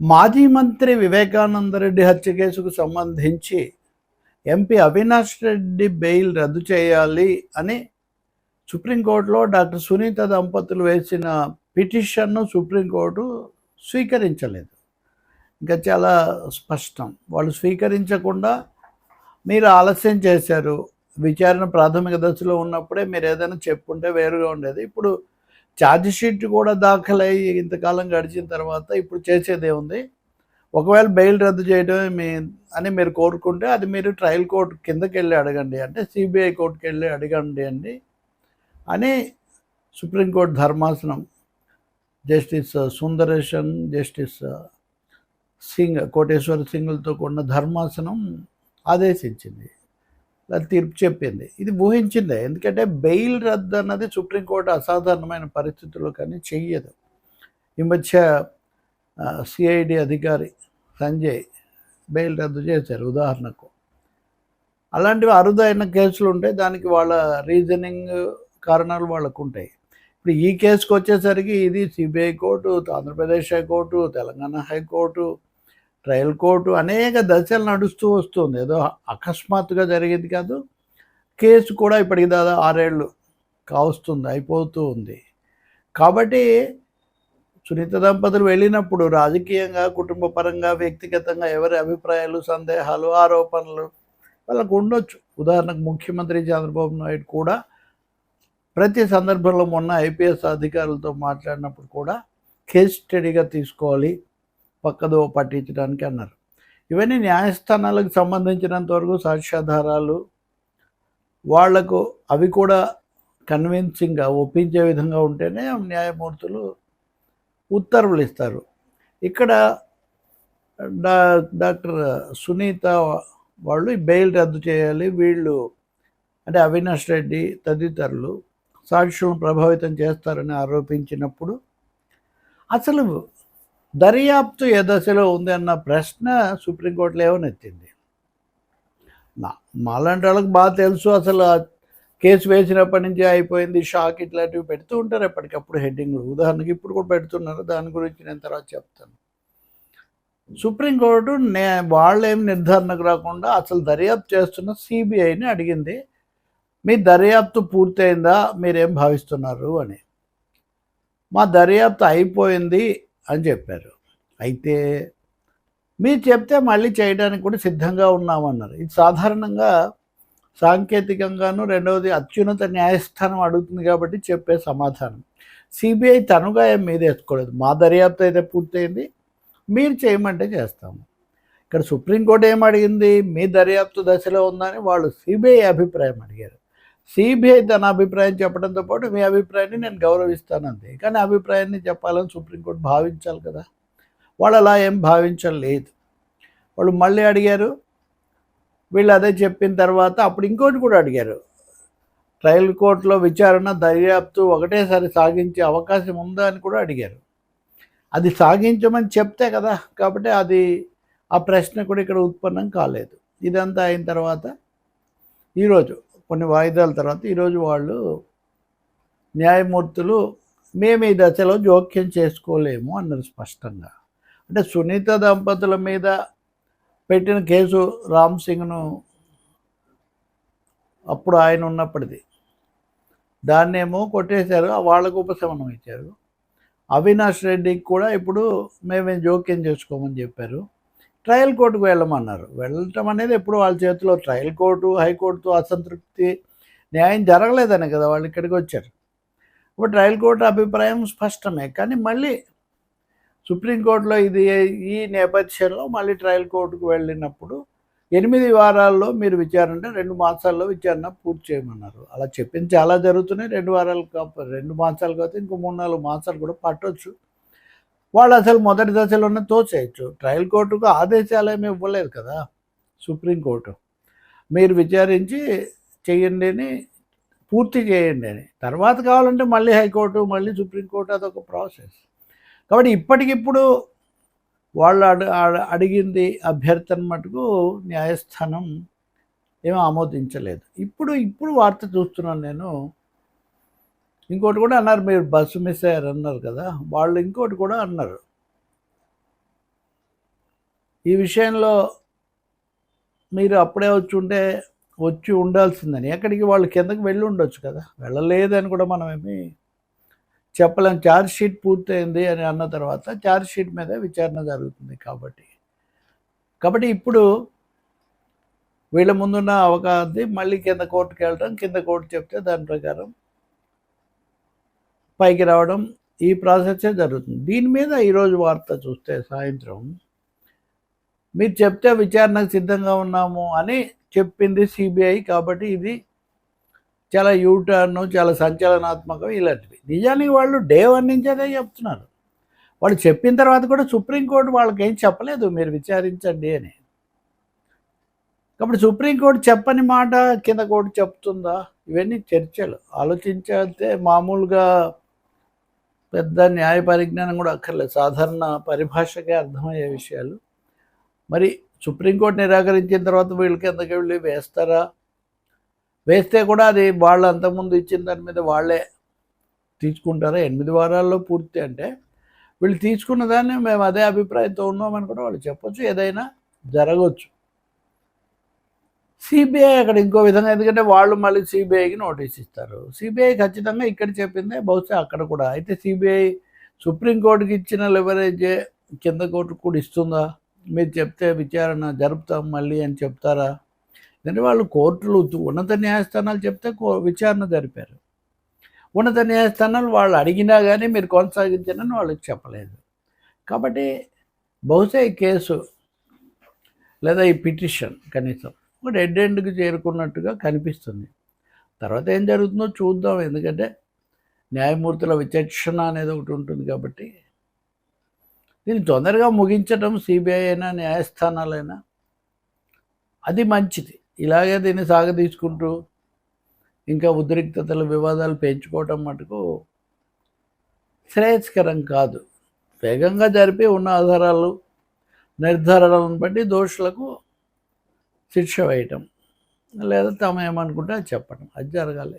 మాజీ మంత్రి వివేకానంద రెడ్డి హత్య కేసుకు సంబంధించి ఎంపీ అవినాష్ రెడ్డి బెయిల్ రద్దు చేయాలి అని సుప్రీంకోర్టులో డాక్టర్ సునీత దంపతులు వేసిన పిటిషన్ను సుప్రీంకోర్టు స్వీకరించలేదు. ఇంకా చాలా స్పష్టం. వాళ్ళు స్వీకరించకుండా మీరు ఆలస్యం చేశారు. విచారణ ప్రాథమిక దశలో ఉన్నప్పుడే మీరు ఏదైనా చెప్పుంటే వేరుగా ఉండేది. ఇప్పుడు ఛార్జ్ షీట్ కూడా దాఖలయ్యి ఇంతకాలం గడిచిన తర్వాత ఇప్పుడు చేసేదే ఉంది ఒకవేళ బెయిల్ రద్దు చేయడమే మీ అని మీరు కోరుకుంటే అది మీరు ట్రయల్ కోర్టు కిందకి వెళ్ళి అడగండి. అంటే సిబిఐ కోర్టుకి వెళ్ళి అడగండి అండి అని సుప్రీంకోర్టు ధర్మాసనం జస్టిస్ సుందరేషన్ జస్టిస్ సింగ్ కోటేశ్వర సింగ్లతో కూడిన ధర్మాసనం ఆదేశించింది. తీర్పు చెప్పింది. ఇది ఊహించిందే. ఎందుకంటే బెయిల్ రద్దు అన్నది సుప్రీంకోర్టు అసాధారణమైన పరిస్థితుల్లో కానీ చెయ్యదు. ఈ మధ్య సిఐడి అధికారి సంజయ్ బెయిల్ రద్దు చేశారు ఉదాహరణకు. అలాంటివి అరుదైన కేసులు ఉంటాయి. దానికి వాళ్ళ రీజనింగ్ కారణాలు వాళ్ళకు ఉంటాయి. ఇప్పుడు ఈ కేసుకు వచ్చేసరికి ఇది CBI court Andhra Pradesh high court Telangana high court trial court అనేక దశలు నడుస్తూ వస్తుంది. ఏదో అకస్మాత్తుగా జరిగేది కాదు కేసు కూడా ఇప్పటికి దాదాపు ఆరేళ్ళు కావస్తుంది అయిపోతూ ఉంది. కాబట్టి సునీత దంపతులు వెళ్ళినప్పుడు రాజకీయంగా కుటుంబ పరంగా వ్యక్తిగతంగా ఎవరి అభిప్రాయాలు సందేహాలు ఆరోపణలు వాళ్ళకు ఉండొచ్చు. ఉదాహరణకు ముఖ్యమంత్రి చంద్రబాబు నాయుడు కూడా ప్రతి సందర్భంలో మొన్న ఐపీఎస్ అధికారులతో మాట్లాడినప్పుడు కూడా కేస్ స్టడీగా తీసుకోవాలి పక్కదో పట్టించడానికి అన్నారు. ఇవన్నీ న్యాయస్థానాలకు సంబంధించినంత వరకు సాక్ష్యాధారాలు వాళ్ళకు అవి కూడా కన్విన్సింగ్గా ఒప్పించే విధంగా ఉంటేనే న్యాయమూర్తులు ఉత్తర్వులు ఇస్తారు. ఇక్కడ డా డాక్టర్ సునీత వాళ్ళు బెయిల్ రద్దు చేయాలి వీళ్ళు అంటే అవినాష్ రెడ్డి తదితరులు సాక్షులను ప్రభావితం చేస్తారని ఆరోపించినప్పుడు అసలు దర్యాప్తు ఏ దశలో ఉంది అన్న ప్రశ్న సుప్రీంకోర్టులో ఏమనెత్తింది నా మాలాంటి వాళ్ళకి బాగా తెలుసు అసలు. ఆ కేసు వేసినప్పటి నుంచి అయిపోయింది షాక్ ఇట్లాంటివి పెడుతూ ఉంటారు ఎప్పటికప్పుడు హెడ్డింగ్లు. ఉదాహరణకి ఇప్పుడు కూడా పెడుతున్నారు దాని గురించి నేను తర్వాత చెప్తాను. సుప్రీంకోర్టు నే వాళ్ళేం నిర్ధారణకు రాకుండా అసలు దర్యాప్తు చేస్తున్న సిబిఐని అడిగింది. మీ దర్యాప్తు పూర్తయిందా మీరేం భావిస్తున్నారు అని. మా దర్యాప్తు అయిపోయింది అని చెప్పారు. అయితే మీరు చెప్తే మళ్ళీ చేయడానికి కూడా సిద్ధంగా ఉన్నామన్నారు. ఇది సాధారణంగా సాంకేతికంగాను రెండవది అత్యున్నత న్యాయస్థానం అడుగుతుంది కాబట్టి చెప్పే సమాధానం. సిబిఐ తనుగా ఏం మీద వేసుకోలేదు మా దర్యాప్తు అయితే పూర్తయింది. మీరు చేయమంటే చేస్తాము. ఇక్కడ సుప్రీంకోర్టు ఏం అడిగింది? మీ దర్యాప్తు దశలో ఉందని వాళ్ళు సిబిఐ అభిప్రాయం అడిగారు. సిబిఐ తన అభిప్రాయం చెప్పడంతో పాటు మీ అభిప్రాయాన్ని నేను గౌరవిస్తాను అంతే కానీ అభిప్రాయాన్ని చెప్పాలని సుప్రీంకోర్టు భావించాలి కదా. వాళ్ళు అలా ఏం భావించలేదు. వాళ్ళు మళ్ళీ అడిగారు. వీళ్ళు అదే చెప్పిన తర్వాత అప్పుడు ఇంకోటి కూడా అడిగారు. ట్రయల్ కోర్టులో విచారణ దర్యాప్తు ఒకటేసారి సాగించే అవకాశం ఉందా అని కూడా అడిగారు. అది సాగించమని చెప్తే కదా కాబట్టి అది ఆ ప్రశ్న కూడా ఇక్కడ ఉత్పన్నం కాలేదు. ఇదంతా అయిన తర్వాత ఈరోజు కొన్ని వాయిదాల తర్వాత ఈరోజు వాళ్ళు న్యాయమూర్తులు మేము ఈ దశలో జోక్యం చేసుకోలేము అన్నారు స్పష్టంగా. అంటే సునీత దంపతుల మీద పెట్టిన కేసు రామ్ సింగ్ను అప్పుడు ఆయన ఉన్నప్పటిది. దాన్నేమో కొట్టేశారు వాళ్ళకు ఉపశమనం ఇచ్చారు. అవినాష్ రెడ్డికి కూడా ఇప్పుడు మేమేం జోక్యం చేసుకోమని చెప్పారు. ట్రయల్ కోర్టుకు వెళ్ళమన్నారు. వెళ్ళటం అనేది ఎప్పుడు వాళ్ళ చేతిలో ట్రయల్ కోర్టు హైకోర్టుతో అసంతృప్తి న్యాయం జరగలేదని కదా వాళ్ళు ఇక్కడికి వచ్చారు. ఇప్పుడు ట్రయల్ కోర్టు అభిప్రాయం స్పష్టమే. కానీ మళ్ళీ సుప్రీంకోర్టులో ఇది ఈ నేపథ్యంలో మళ్ళీ ట్రయల్ కోర్టుకు వెళ్ళినప్పుడు ఎనిమిది వారాల్లో మీరు విచారణ అంటే రెండు మాసాల్లో విచారణ పూర్తి చేయమన్నారు. అలా చెప్పింది చాలా జరుగుతున్నాయి. రెండు వారాలు కాకపోతే రెండు మాసాలు కాకపోతే ఇంకో మూడు నాలుగు మాసాలు కూడా పట్టవచ్చు వాళ్ళు అసలు మొదటి దశలోనే తోచేయచ్చు ట్రయల్ కోర్టుకు ఆదేశాలు ఏమి ఇవ్వలేదు కదా సుప్రీంకోర్టు మీరు విచారించి చేయండి అని పూర్తి చేయండి అని. తర్వాత కావాలంటే మళ్ళీ హైకోర్టు మళ్ళీ సుప్రీంకోర్టు అదొక ప్రాసెస్. కాబట్టి ఇప్పటికిప్పుడు వాళ్ళు అడిగింది అభ్యర్థన మటుకు న్యాయస్థానం ఏమీ ఆమోదించలేదు. ఇప్పుడు ఇప్పుడు వార్త చూస్తున్నాను నేను. ఇంకోటి కూడా అన్నారు మీరు బస్సు మిస్ అయ్యారు అన్నారు కదా వాళ్ళు ఇంకోటి కూడా అన్నారు. ఈ విషయంలో మీరు అప్పుడే వచ్చి ఉంటే వచ్చి ఉండాల్సిందని. ఎక్కడికి వాళ్ళు కిందకి వెళ్ళి ఉండొచ్చు కదా వెళ్ళలేదని కూడా మనం చెప్పలేం. ఛార్జ్ షీట్ పూర్తయింది అని అన్న తర్వాత ఛార్జ్ షీట్ మీద విచారణ జరుగుతుంది కాబట్టి. కాబట్టి ఇప్పుడు వీళ్ళ ముందున్న అవకాశం మళ్ళీ కింద కోర్టుకి వెళ్ళడం కింద కోర్టు చెప్తే దాని ప్రకారం పైకి రావడం ఈ ప్రాసెస్సే జరుగుతుంది. దీని మీద ఈరోజు వార్త చూస్తే సాయంత్రం మీరు చెప్తే విచారణకు సిద్ధంగా ఉన్నాము అని చెప్పింది సిబిఐ కాబట్టి ఇది చాలా యూటర్న్ చాలా సంచలనాత్మకం ఇలాంటివి నిజానికి వాళ్ళు డే వన్ నుంచి అదే చెప్తున్నారు. వాళ్ళు చెప్పిన తర్వాత కూడా సుప్రీంకోర్టు వాళ్ళకి ఏం చెప్పలేదు మీరు విచారించండి అని. కాబట్టి సుప్రీంకోర్టు చెప్పని మాట కింద కోర్టు చెప్తుందా? ఇవన్నీ చర్చలు. ఆలోచించే మామూలుగా పెద్ద న్యాయ పరిజ్ఞానం కూడా అక్కర్లేదు. సాధారణ పరిభాషకే అర్థమయ్యే విషయాలు. మరి సుప్రీంకోర్టు నిరాకరించిన తర్వాత వీళ్ళకి కిందకి వెళ్ళి వేస్తారా? వేస్తే కూడా అది వాళ్ళు అంతకుముందు ఇచ్చిన దాని మీద వాళ్ళే తీసుకుంటారా ఎనిమిది వారాల్లో పూర్తి అంటే వీళ్ళు తీసుకున్న దాన్ని మేము అదే అభిప్రాయంతో ఉన్నామని కూడా వాళ్ళు చెప్పొచ్చు. ఏదైనా జరగవచ్చు సిబిఐ అక్కడ ఇంకో విధంగా ఎందుకంటే వాళ్ళు మళ్ళీ సిబిఐకి నోటీస్ ఇస్తారు. సిబిఐ ఖచ్చితంగా ఇక్కడ చెప్పిందే బహుశా అక్కడ కూడా. అయితే సిబిఐ సుప్రీంకోర్టుకి ఇచ్చిన లెవరేజే కింద కోర్టు కూడా ఇస్తుందా? మీరు చెప్తే విచారణ జరుపుతాం మళ్ళీ అని చెప్తారా? ఎందుకంటే వాళ్ళు కోర్టులు ఉన్నత న్యాయస్థానాలు చెప్తే కో- విచారణ జరిపారు. ఉన్నత న్యాయస్థానాలు వాళ్ళు అడిగినా కానీ మీరు కొనసాగించనని వాళ్ళకి చెప్పలేదు. కాబట్టి బహుశా ఈ కేసు లేదా ఈ పిటిషన్ కనీసం డెడ్ ఎండ్కి చేరుకున్నట్టుగా కనిపిస్తుంది. తర్వాత ఏం జరుగుతుందో చూద్దాం. ఎందుకంటే న్యాయమూర్తుల విచక్షణ అనేది ఒకటి ఉంటుంది కాబట్టి. దీన్ని తొందరగా ముగించడం సిబిఐ అయినా న్యాయస్థానాలైనా అది మంచిది. ఇలాగే దీన్ని సాగదీసుకుంటూ ఇంకా ఉద్రిక్తతలు వివాదాలు పెంచుకోవటం మటుకు శ్రేయస్కరం కాదు. వేగంగా జరిపి ఉన్న ఆధారాలు నిర్ధారణలను బట్టి దోషులకు శిక్ష వేయటం లేదా తాము ఏమనుకుంటే అది చెప్పడం అది జరగాలి.